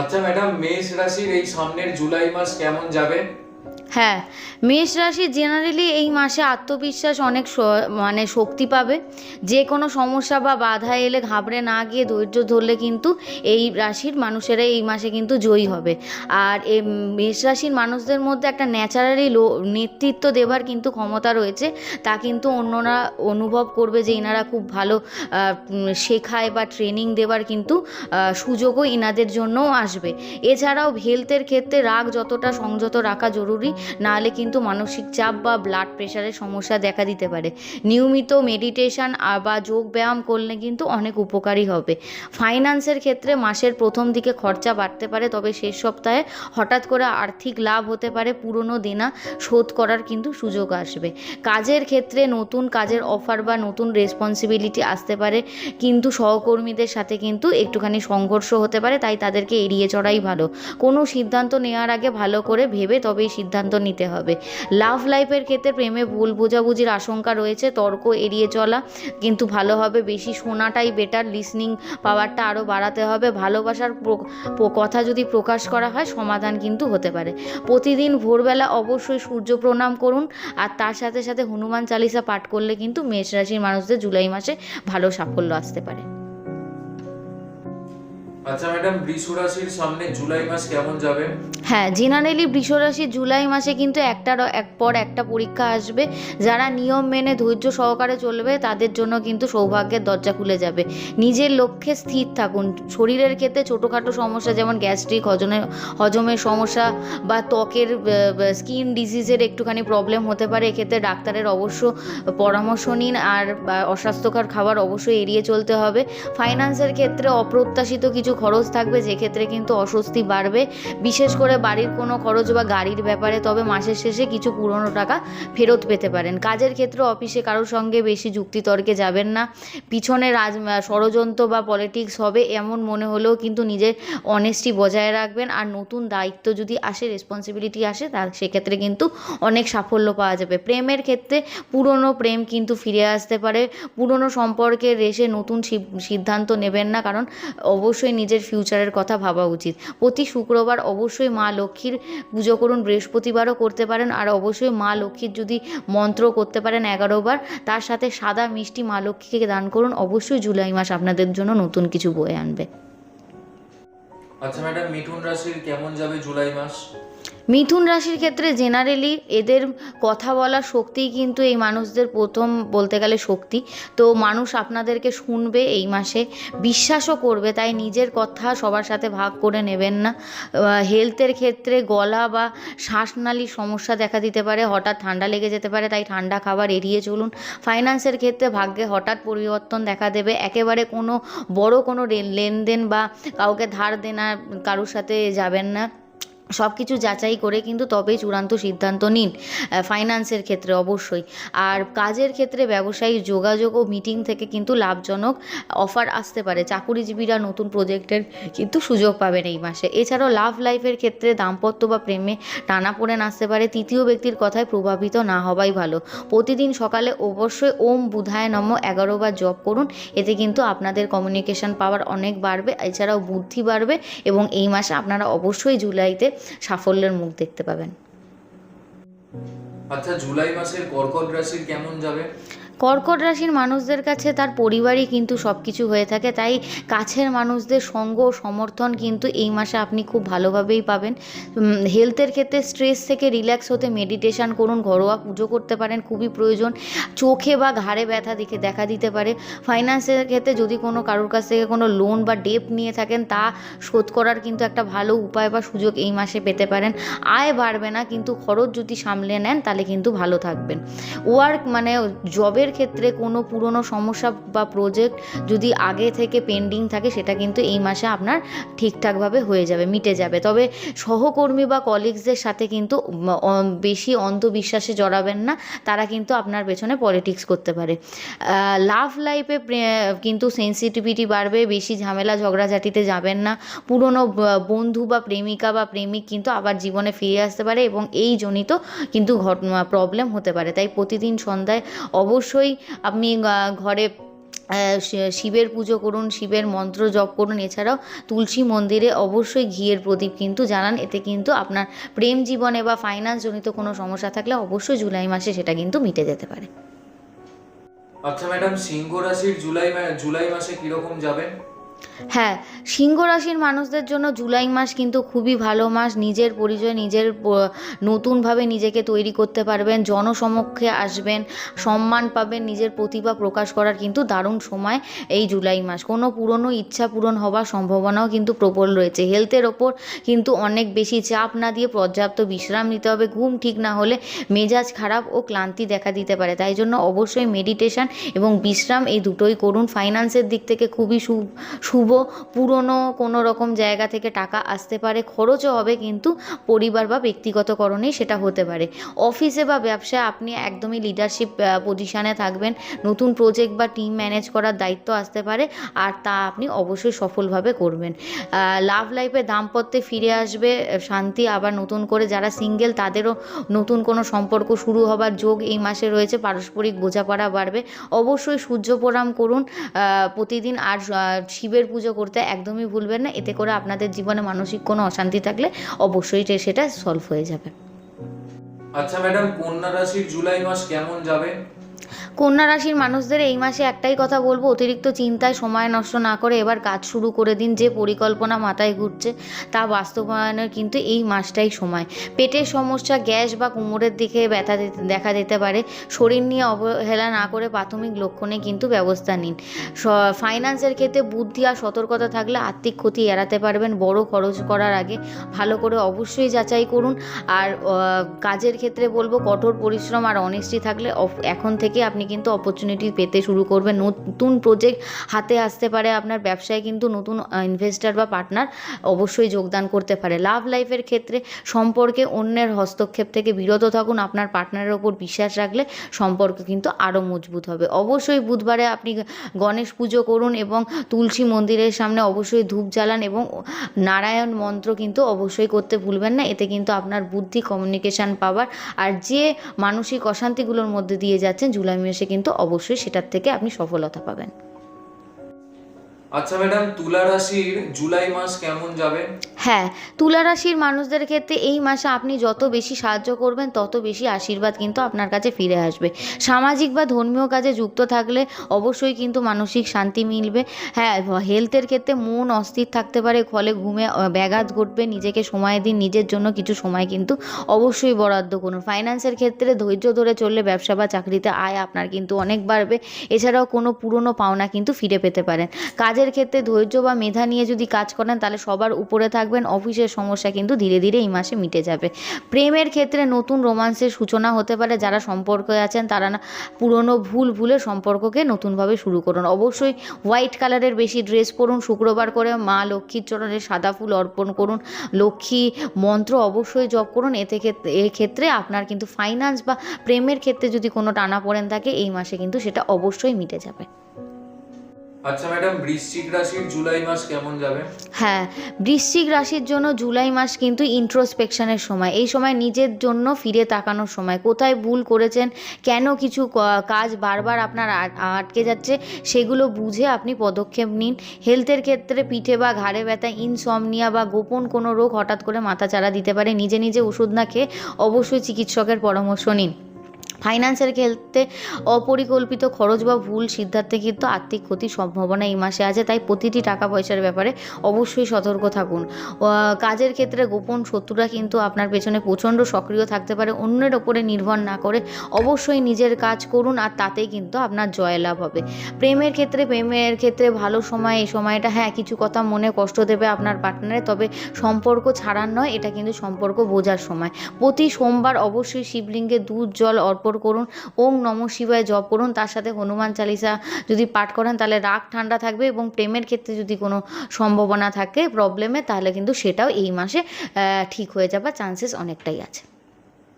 আচ্ছা ম্যাডাম মেষ রাশির এই সামনের জুলাই মাস কেমন যাবে? হ্যাঁ মেষ রাশি জেনারেলি এই মাসে আত্মবিশ্বাস অনেক মানে শক্তি পাবে। যে কোনো সমস্যা বা বাধা এলে ঘাবড়ে না গিয়ে ধৈর্য ধরলে কিন্তু এই রাশির মানুষেরা এই মাসে কিন্তু জয়ী হবে। আর এই মেষ রাশির মানুষদের মধ্যে একটা ন্যাচারালি লো, নেতৃত্ব দেবার কিন্তু ক্ষমতা রয়েছে। তা কিন্তু অন্যরা অনুভব করবে যে ইনারা খুব ভালো শেখায় বা ট্রেনিং দেবার কিন্তু সুযোগও ইনাদের জন্যও আসবে। এছাড়াও হেলথের ক্ষেত্রে রাগ যতটা সংযত রাখা জরুরি নাহলে কিন্তু মানসিক চাপ বা ব্লাড প্রেশারের সমস্যা দেখা দিতে পারে। নিয়মিত মেডিটেশন বা যোগ ব্যায়াম করলে কিন্তু অনেক উপকারী হবে। ফাইন্যান্সের ক্ষেত্রে মাসের প্রথম দিকে খরচা বাড়তে পারে, তবে শেষ সপ্তাহে হঠাৎ করে আর্থিক লাভ হতে পারে, পুরনো দেনা শোধ করার কিন্তু সুযোগ আসবে। কাজের ক্ষেত্রে নতুন কাজের অফার বা নতুন রেসপন্সিবিলিটি আসতে পারে, কিন্তু সহকর্মীদের সাথে কিন্তু একটুখানি সংঘর্ষ হতে পারে, তাই তাদেরকে এড়িয়ে চড়াই ভালো। কোনো সিদ্ধান্ত নেওয়ার আগে ভালো করে ভেবে তবেই সিদ্ধান্ত নিতে হবে। লাভ লাইফের ক্ষেত্রে প্রেমে ভুল বোঝাবুঝির আশঙ্কা রয়েছে, তর্ক এড়িয়ে চলা, কিন্তু ভালো হবে। বেশি শোনাটাই বেটার লিসনিং পাওয়ারটা আরও বাড়াতে হবে। ভালোবাসার কথা যদি প্রকাশ করা হয়, সমাধান কিন্তু হতে পারে। প্রতিদিন ভোরবেলা অবশ্যই সূর্য প্রণাম করুন, আর তার সাথে সাথে হনুমান চালিসা পাঠ করলে কিন্তু মেষ রাশির মানুষদের জুলাই মাসে ভালো সাফল্য আসতে পারে। আচ্ছা ম্যাডাম বৃষ সামনে জুলাই মাস কেমন যাবে? হ্যাঁ জেনারেলি বৃষরাশি জুলাই মাসে কিন্তু একটার এক পর একটা পরীক্ষা আসবে। যারা নিয়ম মেনে ধৈর্য সহকারে চলবে, তাদের জন্য কিন্তু সৌভাগ্যের দরজা খুলে যাবে। নিজের লক্ষ্যে স্থির থাকুন। শরীরের ক্ষেত্রে ছোটোখাটো সমস্যা, যেমন গ্যাস্ট্রিক হজমের হজমের সমস্যা বা ত্বকের স্কিন ডিজিজের একটুখানি প্রবলেম হতে পারে, এক্ষেত্রে ডাক্তারের অবশ্য পরামর্শ নিন আর অস্বাস্থ্যকর খাবার অবশ্যই এড়িয়ে চলতে হবে। ফাইন্যান্সের ক্ষেত্রে অপ্রত্যাশিত কিছু খরচ থাকবে যে ক্ষেত্রে কিন্তু অস্বস্তি বাড়বে। বিশেষ করে বাড়ির কোনো খরচ বা গাড়ির ব্যাপারে তবে মাসের শেষে কিছু পুরনো টাকা ফেরত পেতে পারেন। কাজের ক্ষেত্রে অফিসে কারোর সঙ্গে বেশি যুক্তিতর্কে যাবেন না। পিছনে রাজ ষড়যন্ত্র বা পলিটিক্স হবে, এমন মনে হলেও কিন্তু নিজের অনেস্টি বজায় রাখবেন। আর নতুন দায়িত্ব যদি আসে রেসপন্সিবিলিটি আসে, তা সেক্ষেত্রে কিন্তু অনেক সাফল্য পাওয়া যাবে। প্রেমের ক্ষেত্রে পুরনো প্রেম কিন্তু ফিরে আসতে পারে। পুরনো সম্পর্কের রেসে নতুন সিদ্ধান্ত নেবেন না, কারণ অবশ্যই নিজের ফিউচারের কথা ভাবা উচিত। প্রতি শুক্রবার অবশ্যই মা লক্ষ্মীর পুজো করুন, বৃহস্পতিবারও করতে পারেন, আর অবশ্যই মা লক্ষ্মীর যদি মন্ত্র করতে পারেন এগারোবার, তার সাথে সাদা মিষ্টি মা লক্ষ্মীকে দান করুন। অবশ্যই জুলাই মাস আপনাদের জন্য নতুন কিছু বয়ে আনবে। আচ্ছা ম্যাডাম, মিথুন রাশির কেমন যাবে জুলাই মাস? মিথুন রাশির ক্ষেত্রে জেনারেলি এদের কথা বলার শক্তিই কিন্তু এই মানুষদের প্রথম বলতে গেলে শক্তি। তো মানুষ আপনাদেরকে শুনবে এই মাসে, বিশ্বাসও করবে, তাই নিজের কথা সবার সাথে ভাগ করে নেবেন না। হেলথের ক্ষেত্রে গলা বা শ্বাসনালীর সমস্যা দেখা দিতে পারে, হঠাৎ ঠান্ডা লেগে যেতে পারে, তাই ঠান্ডা খাবার এড়িয়ে চলুন। ফাইন্যান্সের ক্ষেত্রে ভাগ্যে হঠাৎ পরিবর্তন দেখা দেবে, একেবারে কোনো বড় কোনো লেনদেন বা কাউকে ধার দেনা কারোর সাথে যাবেন না। সব কিছু যাচাই করে কিন্তু তবেই চূড়ান্ত সিদ্ধান্ত নিন ফাইন্যান্সের ক্ষেত্রে অবশ্যই। আর কাজের ক্ষেত্রে ব্যবসায়ী যোগাযোগ ও মিটিং থেকে কিন্তু লাভজনক অফার আসতে পারে। চাকুরিজীবীরা নতুন প্রজেক্টের কিন্তু সুযোগ পাবেন এই মাসে। এছাড়াও লাভ লাইফের ক্ষেত্রে দাম্পত্য বা প্রেমে টানাপোড়েন আসতে পারে। তৃতীয় ব্যক্তির কথায় প্রভাবিত না হওয়াই ভালো। প্রতিদিন সকালে অবশ্যই ওম বুধায় নম এগারো বার জপ করুন। এতে কিন্তু আপনাদের কমিউনিকেশন পাওয়ার অনেক বাড়বে। এছাড়াও বুদ্ধি বাড়বে এবং এই মাসে আপনারা অবশ্যই জুলাইতে সাফল্যের মুখ দেখতে পাবেন। আচ্ছা জুলাই মাসের কর্কট রাশির কেমন যাবে? কর্কট রাশির মানুষদের কাছে তার পরিবারই কিন্তু সব কিছু হয়ে থাকে, তাই কাছের মানুষদের সঙ্গ সমর্থন কিন্তু এই মাসে আপনি খুব ভালোভাবেই পাবেন। হেলথের ক্ষেত্রে স্ট্রেস থেকে রিল্যাক্স হতে মেডিটেশন করুন, ঘরোয়া পুজো করতে পারেন, খুবই প্রয়োজন। চোখে বা ঘাড়ে ব্যথা দেখে দেখা দিতে পারে। ফাইন্যান্সের ক্ষেত্রে যদি কোনো কারোর কাছ থেকে কোনো লোন বা ডেপ নিয়ে থাকেন, তা শোধ করার কিন্তু একটা ভালো উপায় বা সুযোগ এই মাসে পেতে পারেন। আয় বাড়বে না, কিন্তু খরচ যদি সামলে নেন, তাহলে কিন্তু ভালো থাকবেন। ওয়ার্ক মানে জবের ক্ষেত্রে কোনো পুরনো সমস্যা বা প্রজেক্ট যদি আগে থেকে পেন্ডিং থাকে, সেটা কিন্তু এই মাসে আপনার ঠিকঠাকভাবে হয়ে যাবে, মিটে যাবে। তবে সহকর্মী বা কলিগসদের সাথে কিন্তু বেশি অন্ধবিশ্বাসে জড়াবেন না, তারা কিন্তু আপনার পেছনে পলিটিক্স করতে পারে। লাভ লাইফে কিন্তু সেন্সিটিভিটি বাড়বে, বেশি ঝামেলা ঝগড়াঝাটিতে যাবেন না। পুরনো বন্ধু বা প্রেমিকা বা প্রেমিক কিন্তু আবার জীবনে ফিরে আসতে পারে এবং এই জনিত কিন্তু ঘটনা প্রবলেম হতে পারে। তাই প্রতিদিন সন্ধ্যায় অবশ্যই আপনি ঘরে শিবের পুজো করুন, শিবের মন্ত্র জপ করুন, এছাড়াও তুলসী মন্দিরে অবশ্যই ঘিয়ের প্রদীপ কিন্তু জানান এতে কিন্তু আপনার প্রেম জীবনে বা ফাইন্যান্স জনিত কোনো সমস্যা থাকলে অবশ্যই জুলাই মাসে সেটা কিন্তু মিটে যেতে পারে। আচ্ছা ম্যাডাম, সিংহ রাশির জুলাই জুলাই মাসে কীরকম যাবেন? হ্যাঁ সিংহ রাশির মানুষদের জন্য জুলাই মাস কিন্তু খুবই ভালো মাস। নিজের পরিচয়, নিজের নতুনভাবে নিজেকে তৈরি করতে পারবেন, জনসমক্ষে আসবেন, সম্মান পাবেন, নিজের প্রতিভা প্রকাশ করার কিন্তু দারুণ সময় এই জুলাই মাস। কোনো পুরনো ইচ্ছা পূরণ হওয়ার সম্ভাবনাও কিন্তু প্রবল রয়েছে। হেলথের ওপর কিন্তু অনেক বেশি চাপ না দিয়ে পর্যাপ্ত বিশ্রাম নিতে হবে। ঘুম ঠিক না হলে মেজাজ খারাপ ও ক্লান্তি দেখা দিতে পারে। তাই জন্য অবশ্যই মেডিটেশন এবং বিশ্রাম এই দুটোই করুন। ফাইন্যান্সের দিক থেকে খুবই শু শুভ পুরনো কোনো রকম জায়গা থেকে টাকা আসতে পারে খরচও হবে কিন্তু পরিবার বা ব্যক্তিগতকরণেই সেটা হতে পারে। অফিসে বা ব্যবসায় আপনি একদমই লিডারশিপ পজিশানে থাকবেন। নতুন প্রজেক্ট বা টিম ম্যানেজ করার দায়িত্ব আসতে পারে আর তা আপনি অবশ্যই সফলভাবে করবেন। লাভ লাইফে দাম্পত্যে ফিরে আসবে শান্তি আবার নতুন করে যারা সিঙ্গেল তাদেরও নতুন কোনো সম্পর্ক শুরু হবার যোগ এই মাসে রয়েছে পারস্পরিক বোঝাপড়া বাড়বে। অবশ্যই সূর্য প্রণাম করুন। প্রতিদিন আর আহ, শিবের পুজো করতে একদমই ভুলবেন না। এতে করে আপনাদের জীবনে মানসিক কোনো অশান্তি থাকলে অবশ্যই সেটা সলভ হয়ে যাবে। আচ্ছা ম্যাডাম, কন্যা রাশির জুলাই মাস কেমন যাবে? কন্যা রাশির মানুষদের এই মাসে একটাই কথা বলব, অতিরিক্ত চিন্তায় সময় নষ্ট না করে এবার কাজ শুরু করে দিন, যে পরিকল্পনা মাথায় ঘুরছে তা বাস্তবায়নের কিন্তু এই মাসটাই সময়। পেটের সমস্যা, গ্যাস বা কোমরের দিকে ব্যথা দেখা দিতে পারে, শরীর নিয়ে অবহেলা না করে প্রাথমিক লক্ষণে কিন্তু ব্যবস্থা নিন। ফাইন্যান্সের ক্ষেত্রে বুদ্ধি আর সতর্কতা থাকলে আর্থিক ক্ষতি এড়াতে পারবেন, বড় খরচ করার আগে ভালো করে অবশ্যই যাচাই করুন। আর কাজের ক্ষেত্রে বলব, কঠোর পরিশ্রম আর অনেস্টি থাকলে এখন থেকে আপনি কিন্তু অপরচুনিটি পেতে শুরু করবেন নতুন প্রজেক্ট হাতে আসতে পারে আপনার ব্যবসায় কিন্তু নতুন ইনভেস্টর বা পার্টনার অবশ্যই যোগদান করতে পারে। লাভ লাইফের ক্ষেত্রে সম্পর্কে অন্যের হস্তক্ষেপ থেকে বিরত থাকুন। আপনার পার্টনারের ওপর বিশ্বাস রাখলে সম্পর্ক কিন্তু আরও মজবুত হবে। অবশ্যই বুধবারে আপনি গণেশ পুজো করুন এবং তুলসী মন্দিরের সামনে অবশ্যই ধূপ জ্বালান এবং নারায়ণ মন্ত্র কিন্তু অবশ্যই করতে ভুলবেন না। এতে কিন্তু আপনার বুদ্ধি কমিউনিকেশান পাওয়ার আর যে মানসিক অশান্তিগুলোর মধ্যে দিয়ে যাচ্ছেন, জুলাই মাসে কিন্তু অবশ্যই সেটার থেকে আপনি সফলতা পাবেন। আচ্ছা ম্যাডাম, তুলা রাশির জুলাই মাস কেমন যাবে? হ্যাঁ তুলা রাশির মানুষদের ক্ষেত্রে এই মাসে আপনি যত বেশি সাহায্য করবেন, তত বেশি আশীর্বাদ কিন্তু আপনার কাছে ফিরে আসবে। সামাজিক বা ধর্মীয় কাজে যুক্ত থাকলে অবশ্যই কিন্তু মানসিক শান্তি মিলবে। হ্যাঁ হেলথের ক্ষেত্রে মন অস্থির থাকতে পারে, ফলে ঘুমে ব্যাঘাত ঘটবে, নিজেকে সময় দিন, নিজের জন্য কিছু সময় কিন্তু অবশ্যই বরাদ্দ করুন। ফাইন্যান্সের ক্ষেত্রে ধৈর্য ধরে চললে ব্যবসা বা চাকরিতে আয় আপনার কিন্তু অনেক বাড়বে। এছাড়াও কোনো পুরনো পাওনা কিন্তু ফিরে পেতে পারেন। কাজের ক্ষেত্রে ধৈর্য বা মেধা নিয়ে যদি কাজ করেন, তাহলে সবার উপরে থাকবেন। অফিসের সমস্যা কিন্তু ধীরে ধীরে এই মাসে মিটে যাবে। প্রেমের ক্ষেত্রে নতুন রোমান্সের সূচনা হতে পারে। যারা সম্পর্কে আছেন, তারা না পুরনো ভুল ভুলে সম্পর্ককে নতুনভাবে শুরু করুন। অবশ্যই হোয়াইট কালারের বেশি ড্রেস পরুন, শুক্রবার করে মা লক্ষ্মীর চরণে সাদা ফুল অর্পণ করুন। লক্ষ্মী মন্ত্র অবশ্যই জপ করুন। এতে ক্ষেত্রে আপনার কিন্তু ফাইন্যান্স বা প্রেমের ক্ষেত্রে যদি কোনো টানা পড়েন থাকে, এই মাসে কিন্তু সেটা অবশ্যই মিটে যাবে। আচ্ছা ম্যাডাম, বৃশ্চিক রাশির জুলাই মাস কেমন যাবে? হ্যাঁ বৃশ্চিক রাশির জন্য জুলাই মাস কিন্তু ইন্ট্রোস্পেকশনের সময়। এই সময় নিজের জন্য ফিরে তাকানোর সময়। কোথায় ভুল করেছেন, কেন কিছু কাজ বারবার আপনার আটকে যাচ্ছে, সেগুলো বুঝে আপনি পদক্ষেপ নিন। হেলথের ক্ষেত্রে পিঠে বা ঘাড়ে ব্যথা ইনসমনিয়া বা গোপন কোনো রোগ হঠাৎ করে মাথা চারা দিতে পারে। নিজে নিজে ওষুধ না খেয়ে অবশ্যই চিকিৎসকের পরামর্শ নিন। ফাইন্যান্সের ক্ষেত্রে অপরিকল্পিত খরচ বা ভুল সিদ্ধান্তে কিন্তু আর্থিক ক্ষতির সম্ভাবনা এই মাসে আছে, তাই প্রতিটি টাকা পয়সার ব্যাপারে অবশ্যই সতর্ক থাকুন। কাজের ক্ষেত্রে গোপন শত্রুরা কিন্তু আপনার পেছনে প্রচণ্ড সক্রিয় থাকতে পারে, অন্যের ওপরে নির্ভর না করে অবশ্যই নিজের কাজ করুন, আর তাতেই কিন্তু আপনার জয়লাভ হবে। প্রেমের ক্ষেত্রে প্রেমের ক্ষেত্রে ভালো সময়, এই সময়টা হ্যাঁ কিছু কথা মনে কষ্ট দেবে আপনার পার্টনারে তবে সম্পর্ক ছাড়ার নয়, এটা কিন্তু সম্পর্ক বোঝার সময়। প্রতি সোমবার অবশ্যই শিবলিঙ্গে দুধ, জল অর্পণ করুন, ওম নম শিবায় জপ করুন, তার সাথে হনুমান চালিসা যদি পাঠ করেন, তাহলে রাগ ঠান্ডা থাকবে এবং প্রেমের ক্ষেত্রে যদি কোনো সম্ভাবনা থাকে প্রবলেমে তাহলে কিন্তু সেটাও এই মাসে ঠিক হয়ে যাবার চান্সেস অনেকটাই আছে।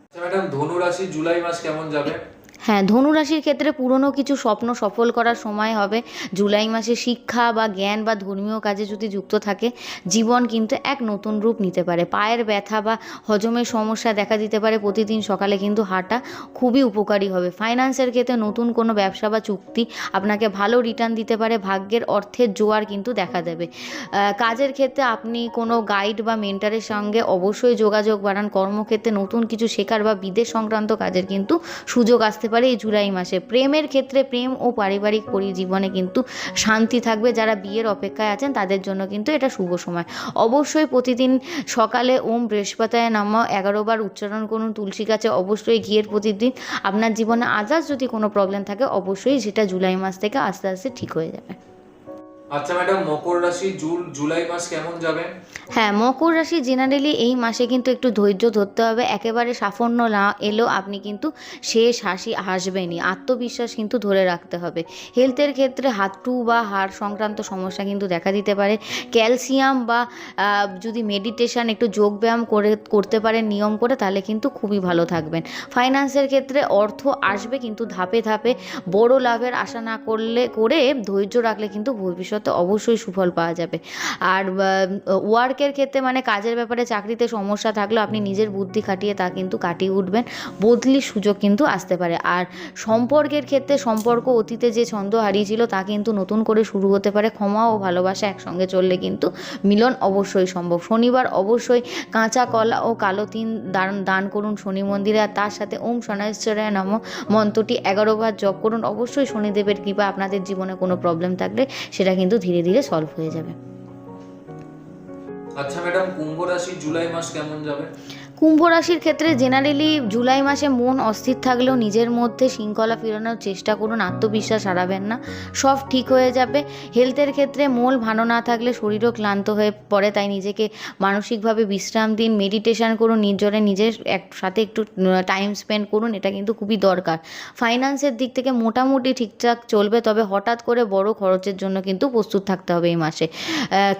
আচ্ছা ম্যাডাম রাশির জুলাই মাস কেমন যাবে? হ্যাঁ ধনুরাশির ক্ষেত্রে পুরনো কিছু স্বপ্ন সফল করার সময় হবে। জুলাই মাসে শিক্ষা বা জ্ঞান বা ধর্মীয় কাজে যদি যুক্ত থাকে, জীবন কিন্তু এক নতুন রূপ নিতে পারে। পায়ের ব্যথা বা হজমের সমস্যা দেখা দিতে পারে। প্রতিদিন সকালে কিন্তু হাঁটা খুবই উপকারী হবে। ফাইন্যান্সের ক্ষেত্রে নতুন কোনো ব্যবসা বা চুক্তি আপনাকে ভালো রিটার্ন দিতে পারে। ভাগ্যের অর্থের জোয়ার কিন্তু দেখা দেবে। কাজের ক্ষেত্রে আপনি কোনো গাইড বা মেন্টারের সঙ্গে অবশ্যই যোগাযোগ বাড়ান। কর্মক্ষেত্রে নতুন কিছু শেখার বা বিদেশ সংক্রান্ত কাজের কিন্তু সুযোগ আসতে পারে এই জুলাই মাসে। প্রেমের ক্ষেত্রে প্রেম ও পারিবারিক পরিজীবনে কিন্তু শান্তি থাকবে। যারা বিয়ের অপেক্ষায় আছেন, তাদের জন্য কিন্তু এটা শুভ সময়। অবশ্যই প্রতিদিন সকালে ওম বৃহস্পতায় নাম এগারোবার উচ্চারণ করুন। তুলসী গাছে অবশ্যই ঘিয়ের প্রতিদিন। আপনার জীবনে আজাজ যদি কোনো প্রবলেম থাকে, অবশ্যই সেটা জুলাই মাস থেকে আস্তে আস্তে ঠিক হয়ে যাবে। আচ্ছা ম্যাডাম, মকর রাশি জুল জুলাই মাস কেমন যাবে? হ্যাঁ মকর রাশি জেনারেলি এই মাসে কিন্তু একটু ধৈর্য ধরতে হবে। একেবারে সাফল্য না এলেও আপনি কিন্তু শেষ হাসি হাসবেনই। আত্মবিশ্বাস কিন্তু ধরে রাখতে হবে। হেলথের ক্ষেত্রে হাঁটু বা হাড় সংক্রান্ত সমস্যা কিন্তু দেখা দিতে পারে। ক্যালসিয়াম বা যদি মেডিটেশন একটু যোগব্যায়াম করে, করতে পারেন, নিয়ম করে, তাহলে কিন্তু খুবই ভালো থাকবেন। ফাইন্যান্সের ক্ষেত্রে অর্থ আসবে কিন্তু ধাপে ধাপে। বড় লাভের আশা না করলে, করে ধৈর্য রাখলে কিন্তু ভবিষ্যতে অবশ্যই সুফল পাওয়া যাবে। আর ওয়ার্কের ক্ষেত্রে মানে কাজের ব্যাপারে চাকরিতে সমস্যা থাকলেও আপনি নিজের বুদ্ধি খাটিয়ে তা কিন্তু কাটিয়ে উঠবেন। বদলির সুযোগ কিন্তু আসতে পারে। আর সম্পর্কের ক্ষেত্রে সম্পর্ক অতীতে যে ছন্দ হারিয়েছিল তা কিন্তু নতুন করে শুরু হতে পারে। ক্ষমা ও ভালোবাসা একসঙ্গে চললে কিন্তু মিলন অবশ্যই সম্ভব। শনিবার অবশ্যই কাঁচা কলা ও কালো তিন দান দান করুন শনি মন্দিরে। আর তার সাথে ওম শনাশ্বরায় নম মন্ত্রটি এগারো বার জপ করুন। অবশ্যই শনিদেবের কৃপা আপনাদের জীবনে কোনো প্রবলেম থাকলে সেটা কিন্তু ধীরে ধীরে সলভ হয়ে যাবে। আচ্ছা ম্যাডাম কুম্ভ রাশি জুলাই মাস কেমন যাবে? কুম্ভ রাশির ক্ষেত্রে জেনারেলি জুলাই মাসে মন অস্থির থাকলেও নিজের মধ্যে শৃঙ্খলা ফেরানোর চেষ্টা করুন, আত্মবিশ্বাস হারাবেন না, সব ঠিক হয়ে যাবে। হেলথের ক্ষেত্রে মূল ভালো না থাকলে শরীরও ক্লান্ত হয়ে পড়ে, তাই নিজেকে মানসিকভাবে বিশ্রাম দিন মেডিটেশন করুন নিজরে নিজের এক, সাথে একটু টাইম স্পেন্ড করুন, এটা কিন্তু খুবই দরকার। ফাইন্যান্সের দিক থেকে মোটামুটি ঠিকঠাক চলবে, তবে হঠাৎ করে বড় খরচের জন্য কিন্তু প্রস্তুত থাকতে হবে এই মাসে।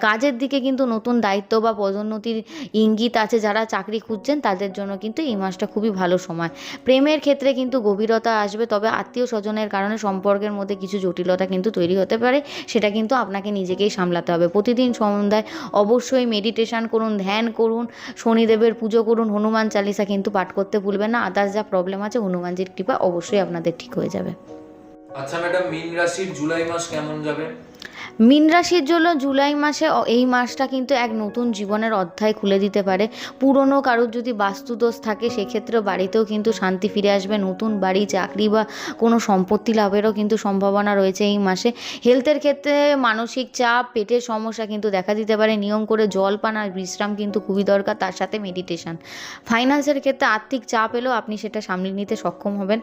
কাজের দিকে কিন্তু নতুন দায়িত্ব বা পদোন্নতির ইঙ্গিত আছে, যারা চাকরি খুঁজছেন তাদের জন্য কিন্তু এই মাসটা খুবই ভালো সময়। প্রেমের ক্ষেত্রে কিন্তু গভীরতা আসবে, তবে আত্মীয় স্বজনের কারণে সম্পর্কের মধ্যে কিছু জটিলতা কিন্তু তৈরি হতে পারে, সেটা কিন্তু আপনাকে নিজেকেই সামলাতে হবে। প্রতিদিন সন্ধ্যায় অবশ্যই মেডিটেশন করুন, ধ্যান করুন, শনিদেবের পুজো করুন, হনুমান চালিসা কিন্তু পাঠ করতে ভুলবেন না আদার্স যা প্রবলেম আছে, হনুমানজির কৃপা অবশ্যই আপনাদের ঠিক হয়ে যাবে। আচ্ছা ম্যাডাম, মীন রাশির জুলাই মাস কেমন যাবে? মীন রাশির জন্য জুলাই মাসে এই মাসটা কিন্তু এক নতুন জীবনের অধ্যায় খুলে দিতে পারে। পুরনো কারোর যদি বাস্তুদোষ থাকে, সেক্ষেত্রেও বাড়িতেও কিন্তু শান্তি ফিরে আসবে। নতুন বাড়ি, চাকরি বা কোনো সম্পত্তি লাভেরও কিন্তু সম্ভাবনা রয়েছে এই মাসে। হেলথের ক্ষেত্রে মানসিক চাপ, পেটের সমস্যা কিন্তু দেখা দিতে পারে। নিয়ম করে জল পান আর বিশ্রাম কিন্তু খুবই দরকার, তার সাথে মেডিটেশন ফাইন্যান্সের ক্ষেত্রে আর্থিক চাপ এলেও আপনি সেটা সামলে নিতে সক্ষম হবেন।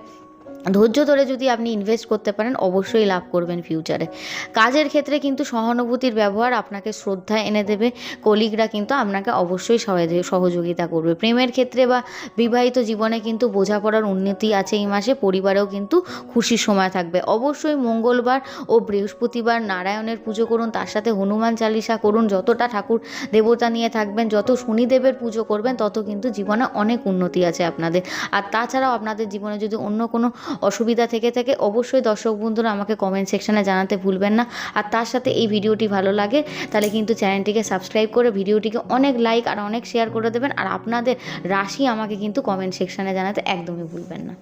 ধৈর্য ধরে যদি আপনি ইনভেস্ট করতে পারেন, অবশ্যই লাভ করবেন ফিউচারে কাজের ক্ষেত্রে কিন্তু সহানুভূতির ব্যবহার আপনাকে শ্রদ্ধা এনে দেবে কলিগরা কিন্তু আপনাকে অবশ্যই সহায়- সহযোগিতা করবে। প্রেমের ক্ষেত্রে বা বিবাহিত জীবনে কিন্তু বোঝাপড়ার উন্নতি আছে এই মাসে, পরিবারেও কিন্তু খুশির সময় থাকবে। অবশ্যই মঙ্গলবার ও বৃহস্পতিবার নারায়ণের পুজো করুন, তার সাথে হনুমান চালিসা করুন, যতটা ঠাকুর দেবতা নিয়ে থাকবেন, যত শনিদেবের পুজো করবেন, তত কিন্তু জীবনে অনেক উন্নতি আছে আপনাদের। আর তাছাড়াও আপনাদের জীবনে যদি অন্য কোনো অসুবিধা থেকে থাকে, অবশ্যই দর্শক বন্ধুরা আমাকে কমেন্ট সেকশানে জানাতে ভুলবেন না। আর তার সাথে এই ভিডিওটি ভালো লাগে, তাহলে কিন্তু চ্যানেলটিকে সাবস্ক্রাইব করে ভিডিওটিকে অনেক লাইক আর অনেক শেয়ার করে দেবেন। আর আপনাদের রাশি আমাকে কিন্তু কমেন্ট সেকশানে জানাতে একদমই ভুলবেন না।